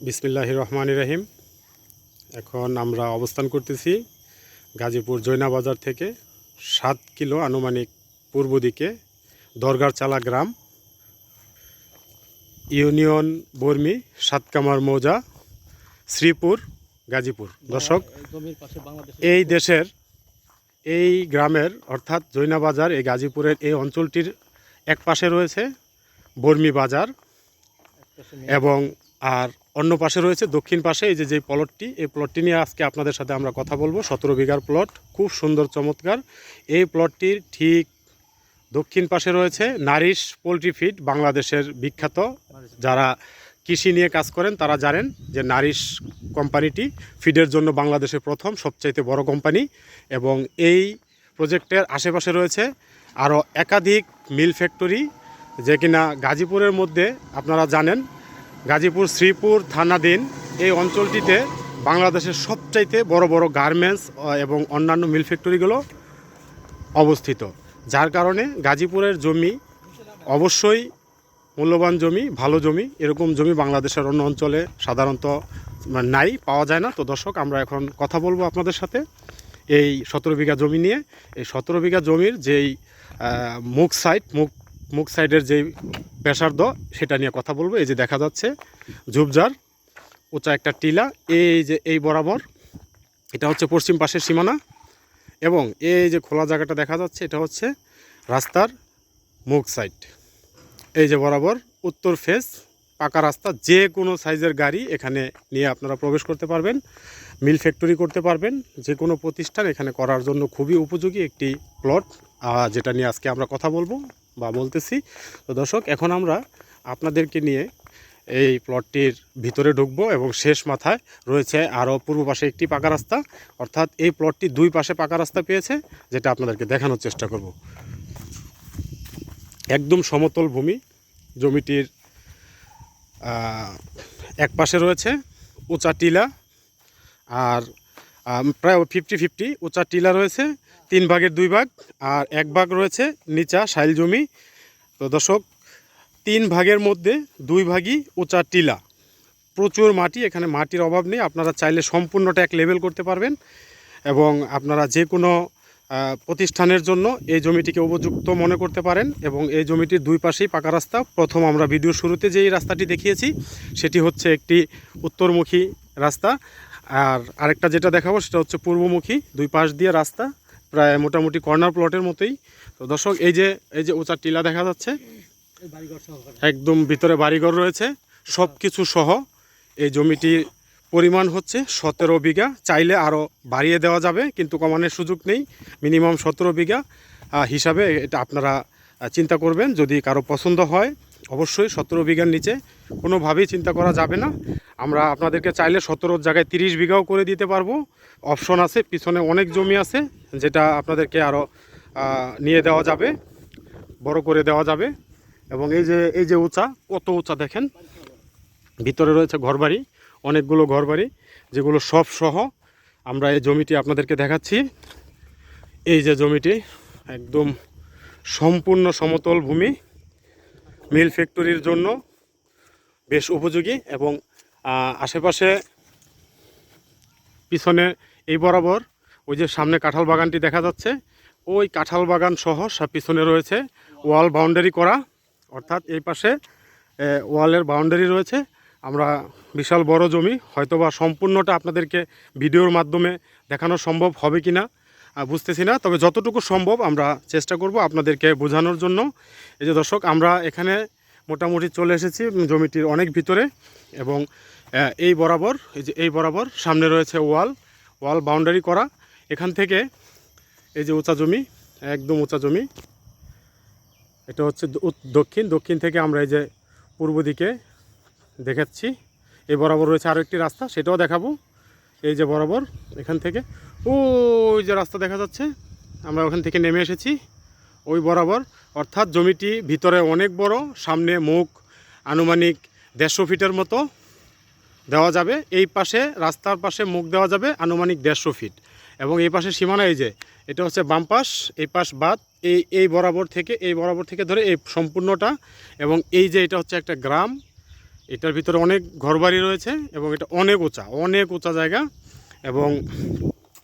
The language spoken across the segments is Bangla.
বিসমিল্লাহ রহমান রহিম এখন আমরা অবস্থান করতেছি গাজীপুর জৈনা বাজার থেকে সাত কিলো আনুমানিক পূর্ব দিকে দরগার চালা গ্রাম, ইউনিয়ন বর্মি সাতকামার মৌজা, শ্রীপুর, গাজীপুর। দর্শক, এই দেশের এই গ্রামের অর্থাৎ জৈনা বাজার এই গাজীপুরের এই অঞ্চলটির এক পাশে রয়েছে বর্মি বাজার এবং আর অন্য পাশে রয়েছে, দক্ষিণ পাশে এই যে যে প্লটটি এই প্লটটি নিয়ে আজকে আপনাদের সাথে আমরা কথা বলব। সতেরো বিঘার প্লট খুব সুন্দর, চমৎকার। এই প্লটটির ঠিক দক্ষিণ পাশে রয়েছে নারিশ পোলট্রি ফিড বাংলাদেশের বিখ্যাত। যারা কৃষি নিয়ে কাজ করেন, তারা জানেন যে নারিশ কোম্পানিটি ফিডের জন্য বাংলাদেশের প্রথম, সবচাইতে বড় কোম্পানি এবং এই প্রজেক্টের আশেপাশে রয়েছে আরও একাধিক মিল ফ্যাক্টরি যে কিনা গাজীপুরের মধ্যে আপনারা জানেন গাজীপুর, শ্রীপুর থানাধীন এই অঞ্চলটিতে বাংলাদেশের সবচাইতে বড় বড় গার্মেন্টস এবং অন্যান্য মিল ফ্যাক্টরিগুলো অবস্থিত। যার কারণে গাজীপুরের জমি অবশ্যই মূল্যবান জমি, ভালো জমি, এরকম জমি বাংলাদেশের অন্য অঞ্চলে সাধারণত নাই, পাওয়া যায় না। তো দর্শক, আমরা এখন কথা বলব আপনাদের সাথে এই সতেরো বিঘা জমি নিয়ে। এই সতেরো বিঘা জমির যেই মুখ সাইড মুখ মুখ সাইডের যেই পেশার্দ সেটা নিয়ে কথা বলব। এই যে দেখা যাচ্ছে, ঝুপঝাড়, উঁচা একটা টিলা, এই যে এই বরাবর, এটা হচ্ছে পশ্চিম পাশের সীমানা। এবং এই যে খোলা জায়গাটা দেখা যাচ্ছে, এটা হচ্ছে রাস্তার মুখ সাইড। এই যে বরাবর, উত্তর ফেস পাকা রাস্তা, যে কোনো সাইজের গাড়ি এখানে নিয়ে আপনারা প্রবেশ করতে পারবেন, মিল ফ্যাক্টরি করতে পারবেন, যে কোনো প্রতিষ্ঠান এখানে করার জন্য খুবই উপযোগী একটি প্লট যেটা নিয়ে আজকে আমরা কথা বলব। বা বলতেছি। তো দর্শক, এখন আমরা আপনাদেরকে নিয়ে এই প্লটটির ভিতরে ঢুকবো এবং শেষ মাথায় রয়েছে আরও পূর্ব পাশে একটি পাকা রাস্তা। অর্থাৎ এই প্লটটি দুই পাশে পাকা রাস্তা পেয়েছে, যেটা আপনাদেরকে দেখানোর চেষ্টা করব। একদম সমতল ভূমি, জমিটির এক পাশে রয়েছে উঁচা টিলা আর প্রায় ফিফটি ফিফটি। উঁচা টিলা রয়েছে, তিন ভাগের দুই ভাগ, আর এক ভাগ রয়েছে নিচা সাইল জমি। তো দর্শক, তিন ভাগের মধ্যে দুই ভাগই উঁচা টিলা। প্রচুর মাটি, এখানে মাটির অভাব নেই, আপনারা চাইলে সম্পূর্ণটা এক লেভেল করতে পারবেন। এবং আপনারা যে কোনো প্রতিষ্ঠানের জন্য এই জমিটিকে উপযুক্ত মনে করতে পারেন। এবং এই জমিটির দুই পাশেই পাকা রাস্তা। প্রথম আমরা ভিডিওর শুরুতে যেই রাস্তাটি দেখিয়েছি, সেটি হচ্ছে একটি উত্তরমুখী রাস্তা। আর আরেকটা যেটা দেখাবো সেটা হচ্ছে পূর্বমুখী, দুই পাশ দিয়ে রাস্তা, প্রায় মোটামুটি কর্নার প্লটের মতোই। তো দর্শক, এই যে এই যে উঁচা টিলা দেখা যাচ্ছে, একদম ভিতরে বাড়িঘর রয়েছে সব কিছু সহ এই জমিটির পরিমাণ হচ্ছে সতেরো বিঘা। চাইলে আরও বাড়িয়ে দেওয়া যাবে, কিন্তু কমানোর সুযোগ নেই মিনিমাম সতেরো বিঘা। হিসাবে এটা আপনারা চিন্তা করবেন, যদি কারও পছন্দ হয় অবশ্যই সতেরো বিঘার নিচে কোনোভাবেই চিন্তা করা যাবে না। আমরা আপনাদেরকে চাইলে সতেরোর জায়গায় তিরিশ বিঘাও করে দিতে পারব। অপশন আছে, পিছনে অনেক জমি আছে, যেটা আপনাদেরকে আরও নিয়ে দেওয়া যাবে, বড় করে দেওয়া যাবে। এবং এই যে এই যে উঁচা, কত উঁচা দেখেন। ভিতরে রয়েছে ঘরবাড়ি, অনেকগুলো ঘরবাড়ি, যেগুলো সব সহ আমরা এই জমিটি আপনাদেরকে দেখাচ্ছি। এই যে জমিটি, একদম সম্পূর্ণ সমতল ভূমি। মিল ফ্যাক্টরির জন্য বেশ উপযোগী এবং আশেপাশে পিছনে এই বরাবর ওই যে সামনে কাঁঠাল বাগানটি দেখা যাচ্ছে, ওই কাঁঠাল বাগান সহ সব পিছনে রয়েছে ওয়াল বাউন্ডারি করা, অর্থাৎ এই পাশে ওয়ালের বাউন্ডারি রয়েছে। আমরা বিশাল বড় জমি, হয়তোবা সম্পূর্ণটা আপনাদেরকে ভিডিওর মাধ্যমে দেখানো সম্ভব হবে কি না বুঝতেছি না। তবে যতটুকু সম্ভব আমরা চেষ্টা করব আপনাদেরকে বোঝানোর জন্য। এই যে দর্শক, আমরা এখানে মোটামুটি চলে এসেছি জমিটির অনেক ভিতরে এবং এই বরাবর, এই যে এই বরাবর সামনে রয়েছে ওয়াল ওয়াল বাউন্ডারি করা। এখান থেকে এই যে উঁচা জমি, একদম উঁচা জমি। এটা হচ্ছে দক্ষিণ। দক্ষিণ থেকে আমরা এই যে পূর্ব দিকে দেখাচ্ছি। এই বরাবর রয়েছে আরও একটি রাস্তা, সেটাও দেখাবো। এই যে বরাবর, এখান থেকে ওই যে রাস্তা দেখা যাচ্ছে, আমরা ওখান থেকে নেমে এসেছি, ওই বরাবর। অর্থাৎ জমিটি ভিতরে অনেক বড়, সামনে মুখ, আনুমানিক দেড়শো ফিটের মতো দেওয়া যাবে। এই পাশে, রাস্তার পাশে মুখ দেওয়া যাবে, আনুমানিক দেড়শো ফিট। এবং এই পাশে সীমানা এই যে, এটা হচ্ছে বাম পাশ, এই পাশ বাদ, এই এই বরাবর থেকে, এই বরাবর থেকে ধরে এই সম্পূর্ণটা। এবং এই যে এটা হচ্ছে একটা গ্রাম, এটার ভিতরে অনেক ঘরবাড়ি রয়েছে এবং এটা অনেক উঁচা অনেক উঁচা জায়গা। এবং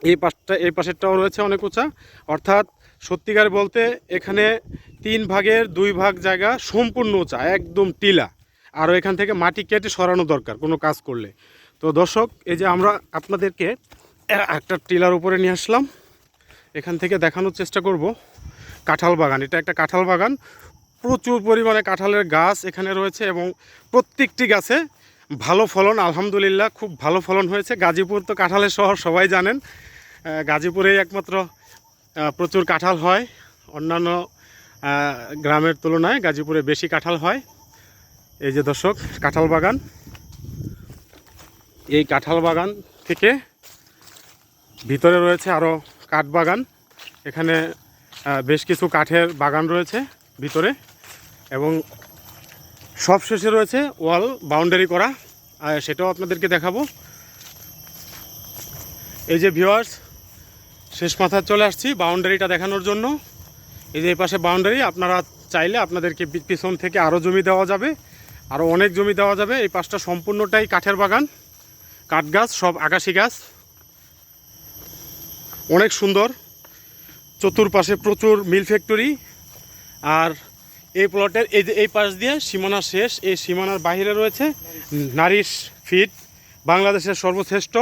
এই পাশটা, এই পাশেরটাও রয়েছে অনেক উঁচা। অর্থাৎ সত্যিকার বলতে এখানে তিন ভাগের দুই ভাগ জায়গা সম্পূর্ণ উঁচা, একদম টিলা। আরও এখান থেকে মাটি কেটে সরানো দরকার কোনো কাজ করলে। তো দর্শক, এই যে আমরা আপনাদেরকে একটা টিলার উপরে নিয়ে আসলাম। এখান থেকে দেখানোর চেষ্টা করব। কাঁঠাল বাগান, এটা একটা কাঁঠাল বাগান। প্রচুর পরিমাণে কাঁঠালের গাছ এখানে রয়েছে এবং প্রত্যেকটি গাছে ভালো ফলন, আলহামদুলিল্লাহ, খুব ভালো ফলন হয়েছে। গাজীপুর তো কাঁঠালের শহর, সবাই জানেন। গাজীপুরেই একমাত্র প্রচুর কাঁঠাল হয়। অন্যান্য গ্রামের তুলনায় গাজীপুরে বেশি কাঁঠাল হয়। এই যে দর্শক, কাঁঠাল বাগান। এই কাঁঠাল বাগান থেকে ভিতরে রয়েছে আরও কাঠ বাগান। এখানে বেশ কিছু কাঠের বাগান রয়েছে ভিতরে এবং সব শেষে রয়েছে ওয়াল বাউন্ডারি করা। সেটাও আপনাদেরকে দেখাবো। এই যে ভিউয়ার্স শেষ মাথায় চলে আসছি বাউন্ডারিটা দেখানোর জন্য। এই যে এই পাশে বাউন্ডারি, আপনারা চাইলে আপনাদেরকে পিছন থেকে আরও জমি দেওয়া যাবে আরও অনেক জমি দেওয়া যাবে। এই পাশটা সম্পূর্ণটাই কাঠের বাগান, কাঠ গাছ, সব আকাশি গাছ। অনেক সুন্দর, চতুর্পাশে প্রচুর মিল ফ্যাক্টরি। আর এই প্লটের, এই যে এই পাশ দিয়ে সীমানা শেষ, এই সীমানার বাইরে রয়েছে নারিশ ফিড, বাংলাদেশের সর্বশ্রেষ্ঠ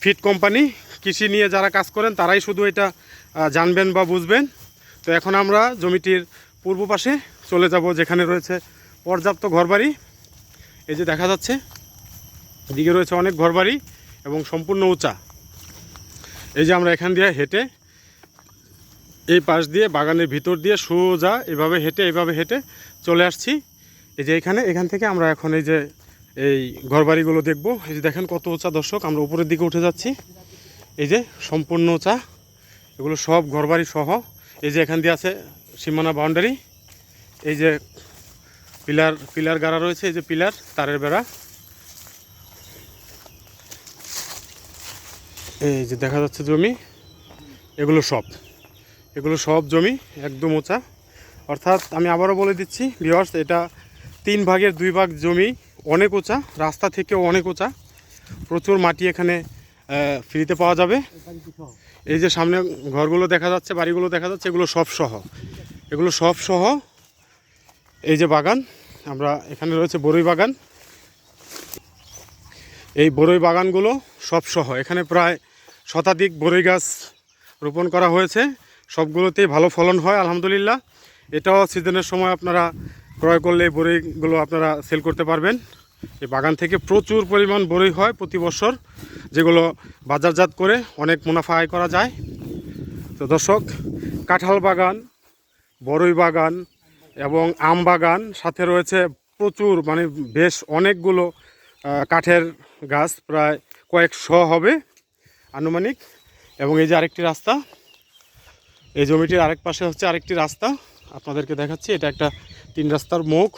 ফিড কোম্পানি। কৃষি নিয়ে যারা কাজ করেন, তারাই শুধু এটা জানবেন বা বুঝবেন। তো এখন আমরা জমিটির পূর্ব পাশে চলে যাব, যেখানে রয়েছে পর্যাপ্ত ঘরবাড়ি। এই যে দেখা যাচ্ছে, এদিকে রয়েছে অনেক ঘরবাড়ি এবং সম্পূর্ণ উঁচা। এই যে আমরা এখান দিয়ে হেঁটে, এই পাশ দিয়ে, বাগানের ভিতর দিয়ে সোজা এভাবে হেঁটে এভাবে হেঁটে চলে আসছি। এই যে এখানে, এখান থেকে আমরা এখন এই যে এই ঘরবাড়িগুলো দেখব। এই যে দেখেন কত উঁচা দর্শক, আমরা উপরের দিকে উঠে যাচ্ছি। এই যে সম্পূর্ণ চা, এগুলো সব ঘরবাড়ি সহ, এই যে এখান দিয়ে আছে সীমানা বাউন্ডারি এই যে পিলার পিলার গাড়া রয়েছে, এই যে পিলার, তারের বেড়া। এই যে দেখা যাচ্ছে জমি, এগুলো সব এগুলো সব জমি একদম উঁচা। অর্থাৎ আমি আবারও বলে দিচ্ছি ভিওয়ার্স এটা তিন ভাগের দুই ভাগ জমি অনেক উঁচা, রাস্তা থেকেও অনেক উঁচা। প্রচুর মাটি এখানে ফ্রিতে পাওয়া যাবে। এই যে সামনে ঘরগুলো দেখা যাচ্ছে, বাড়িগুলো দেখা যাচ্ছে, এগুলো সব সহ। এগুলো সব সহ এই যে বাগান, আমরা এখানে রয়েছে বরই বাগান। এই বরই বাগানগুলো সব সহ। এখানে প্রায় শতাধিক বরই গাছ রোপণ করা হয়েছে। সবগুলোতেই ভালো ফলন হয়, আলহামদুলিল্লাহ। এটাও সিজনের সময় আপনারা ক্রয় করলে বরইগুলো আপনারা সেল করতে পারবেন। এই বাগান থেকে প্রচুর পরিমাণ বরই হয় প্রতি বছর, যেগুলো বাজারজাত করে অনেক মুনাফা আয় করা যায়। তো দর্শক, কাঁঠাল বাগান, বরই বাগান এবং আম বাগান, সাথে রয়েছে প্রচুর মানে বেশ অনেকগুলো কাঠের গাছ, প্রায় কয়েকশো হবে আনুমানিক। এবং এই যে আরেকটি রাস্তা, এই জমিটির আরেক পাশে হচ্ছে আরেকটি রাস্তা। আপনাদেরকে দেখাচ্ছি, এটা একটা তিন রাস্তার মুখ।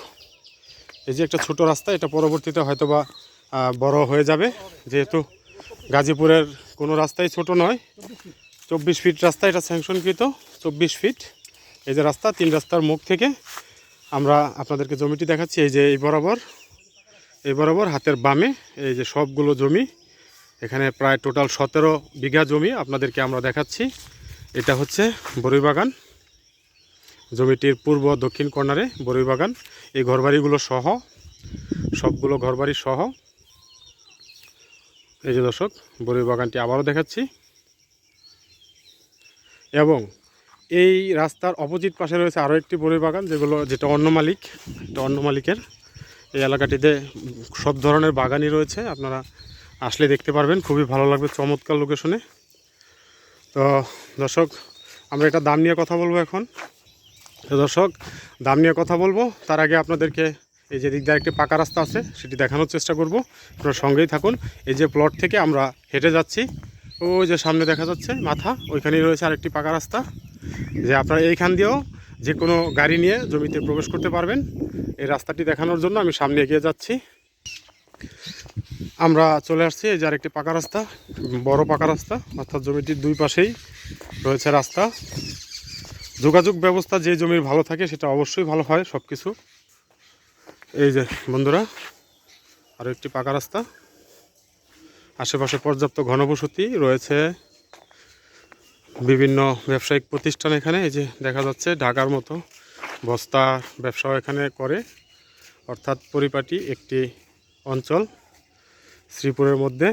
এই যে একটা ছোট রাস্তা এটা পরবর্তীতে হয়তোবা আহ, বড় হয়ে যাবে। যেহেতু গাজীপুরের কোনো রাস্তাই ছোট নয়। চব্বিশ ফিট রাস্তা এটা স্যাংশনকৃত চব্বিশ ফিট। এই যে রাস্তা তিন রাস্তার মুখ থেকে আমরা আপনাদেরকে জমিটি দেখাচ্ছি। এই যে এই বরাবর এই বরাবর হাতের বামে এই যে সবগুলো জমি এখানে প্রায় টোটাল সতেরো বিঘা জমি আপনাদেরকে আমরা দেখাচ্ছি। এটা হচ্ছে বরই বাগান জমিটির পূর্ব দক্ষিণ কর্নারে বরই বাগান। এই ঘরবাড়িগুলো সহ, সবগুলো ঘরবাড়ি সহ, এই যে দর্শক বরই বাগানটি আবারও দেখাচ্ছি। এবং এই রাস্তার অপোজিট পাশে রয়েছে আরও একটি বরই বাগান, যেগুলো, যেটা অন্য মালিক, এটা অন্য মালিকের। এই এলাকাটিতে সব ধরনের বাগানই রয়েছে, আপনারা আসলে দেখতে পারবেন, খুবই ভালো লাগবে চমৎকার লোকেশনে তো দর্শক, আমরা এটা দাম নিয়ে কথা বলব এখন। দর্শক, দাম নিয়ে কথা বলব। তার আগে আপনাদেরকে এই যে দিক দিয়ে একটি পাকা রাস্তা আছে, সেটি দেখানোর চেষ্টা করব। আপনারা সঙ্গেই থাকুন। এই যে প্লট থেকে আমরা হেঁটে যাচ্ছি, ওই যে সামনে দেখা যাচ্ছে মাথা, ওইখানেই রয়েছে আরেকটি পাকা রাস্তা। যে আপনারা এইখান দিয়েও যে কোনো গাড়ি নিয়ে জমিতে প্রবেশ করতে পারবেন। এই রাস্তাটি দেখানোর জন্য আমি সামনে এগিয়ে যাচ্ছি। আমরা চলে আসছি, এই যে আরেকটি পাকা রাস্তা, বড় পাকা রাস্তা, অর্থাৎ জমিটির দুই পাশেই রয়েছে রাস্তা। যোগাযোগ ব্যবস্থা যে জমির ভালো থাকে সেটা অবশ্যই ভালো হয় সব কিছু এই যে বন্ধুরা আরও একটি পাকা রাস্তা। আশেপাশে পর্যাপ্ত ঘনবসতি রয়েছে। বিভিন্ন ব্যবসায়িক প্রতিষ্ঠান এখানে, এই যে দেখা যাচ্ছে ঢাকার মতো বস্তা ব্যবসাও এখানে করে। অর্থাৎ পরিপাটি একটি অঞ্চল শ্রীপুরের মধ্যে।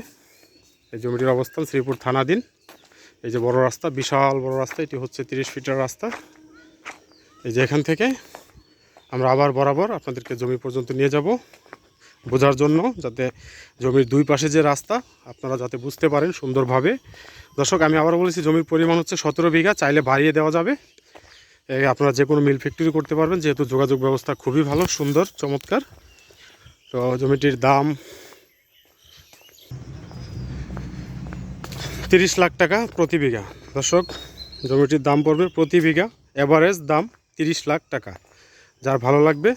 এই জমিটির অবস্থান শ্রীপুর থানাধীন। এই যে বড় রাস্তা, বিশাল বড় রাস্তা, এটি হচ্ছে তিরিশ ফিটের রাস্তা। এই যে এখান থেকে আমরা আবার বরাবর আপনাদেরকে জমি পর্যন্ত নিয়ে যাব বোঝার জন্য, যাতে জমির দুই পাশে যে রাস্তা, আপনারা যাতে বুঝতে পারেন সুন্দরভাবে। দর্শক, আমি আবার বলেছি, জমির পরিমাণ হচ্ছে সতেরো বিঘা, চাইলে বাড়িয়ে দেওয়া যাবে। আপনারা যে কোনো মিল ফ্যাক্টরি করতে পারবেন, যেহেতু যোগাযোগ ব্যবস্থা খুবই ভালো, সুন্দর, চমৎকার। তো জমিটির দাম তিরিশ লাখ টাকা প্রতি বিঘা। দর্শক, জমিটির দাম পড়বে প্রতি বিঘা অ্যাভারেজ দাম তিরিশ লাখ টাকা। যার ভালো লাগবে,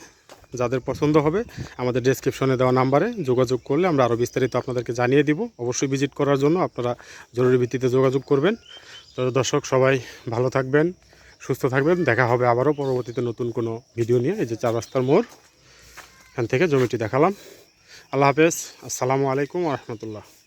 যাদের পছন্দ হবে, আমাদের ডেসক্রিপশনে দেওয়া নাম্বারে যোগাযোগ করলে আমরা আরও বিস্তারিত আপনাদেরকে জানিয়ে দিব। অবশ্যই ভিজিট করার জন্য আপনারা জরুরি ভিত্তিতে যোগাযোগ করবেন। তো দর্শক, সবাই ভালো থাকবেন, সুস্থ থাকবেন। দেখা হবে আবারও পরবর্তীতে নতুন কোনো ভিডিও নিয়ে। এই যে চার রাস্তার মোড়, এখান থেকে জমিটি দেখালাম। আল্লাহ হাফেজ। আসসালামু আলাইকুম রহমতুল্লাহ।